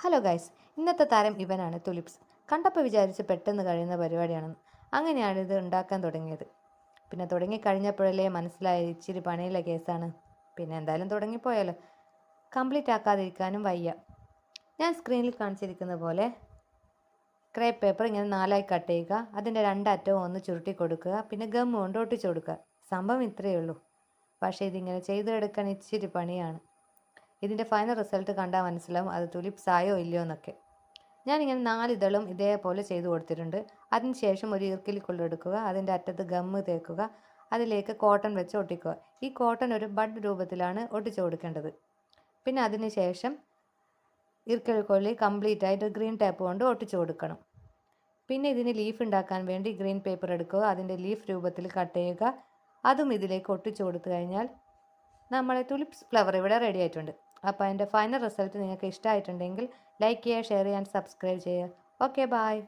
Hello guys ഇന്നത്തെ താരം ഇവനാണ് തുലിപ്സ്. കണ്ടപ്പോൾ വിചാരിച്ച് പെട്ടെന്ന് കഴിയുന്ന പരിപാടിയാണെന്ന് അങ്ങനെയാണ് ഇത് ഉണ്ടാക്കാൻ തുടങ്ങിയത്. പിന്നെ തുടങ്ങിക്കഴിഞ്ഞപ്പോഴല്ലേ മനസ്സിലായ ഇച്ചിരി പണിയുള്ള കേസാണ്. പിന്നെ എന്തായാലും തുടങ്ങിപ്പോയാലോ. കംപ്ലീറ്റ് ആക്കാതിരിക്കാനും വയ്യ. ഞാൻ സ്ക്രീനിൽ കാണിച്ചിരിക്കുന്ന പോലെ ക്രേപ്പ് പേപ്പർ ഇങ്ങനെ നാലായി കട്ട് ചെയ്യുക അതിന്റെ രണ്ടറ്റവും ഒന്ന് ചുരുട്ടി കൊടുക്കുക പിന്നെ ഗം കൊണ്ട് ഒട്ടിച്ചു കൊടുക്കുക. സംഭവം ഇത്രയേ ഉള്ളൂ. പക്ഷേ ഇതിങ്ങനെ ചെയ്തെടുക്കാൻ ഇച്ചിരി പണിയാണ്. ഇതിന്റെ ഫൈനൽ റിസൾട്ട് കണ്ടാൽ മനസ്സിലാവും അത് തുലിപ്സ് ആയോ ഇല്ലയോ എന്നൊക്കെ. ഞാനിങ്ങനെ നാലിതളും ഇതേപോലെ ചെയ്തു കൊടുത്തിട്ടുണ്ട്. അതിനുശേഷം ഒരു ഈർക്കിൽ എടുക്കുക അതിന്റെ അറ്റത്ത് ഗമ്മ് തേക്കുക അതിലേക്ക് കോട്ടൺ വെച്ച് ഒട്ടിക്കുക. ഈ കോട്ടൺ ഒരു ബഡ് രൂപത്തിലാണ് ഒട്ടിച്ചു കൊടുക്കേണ്ടത്. പിന്നെ അതിന് ശേഷം ഈർക്കിൽ കൊള്ളി കംപ്ലീറ്റ് ആയിട്ട് ഗ്രീൻ ടാപ്പ് കൊണ്ട് ഒട്ടിച്ചു കൊടുക്കണം. പിന്നെ ഇതിന് ലീഫ് ഉണ്ടാക്കാൻ വേണ്ടി ഗ്രീൻ പേപ്പർ എടുക്കുക അതിന്റെ ലീഫ് രൂപത്തിൽ കട്ട് ചെയ്യുക. അതും ഇതിലേക്ക് ഒട്ടിച്ചു കൊടുത്തു കഴിഞ്ഞാൽ നമ്മളെ തുലിപ്സ് ഫ്ലവർ ഇവിടെ റെഡി ആയിട്ടുണ്ട്. അപ്പോൾ അതിന്റെ ഫൈനൽ റിസൾട്ട് നിങ്ങൾക്ക് ഇഷ്ടമായിട്ടുണ്ടെങ്കിൽ ലൈക്ക് ചെയ്യുക ഷെയർ ചെയ്യാൻ സബ്സ്ക്രൈബ് ചെയ്യുക. Okay bye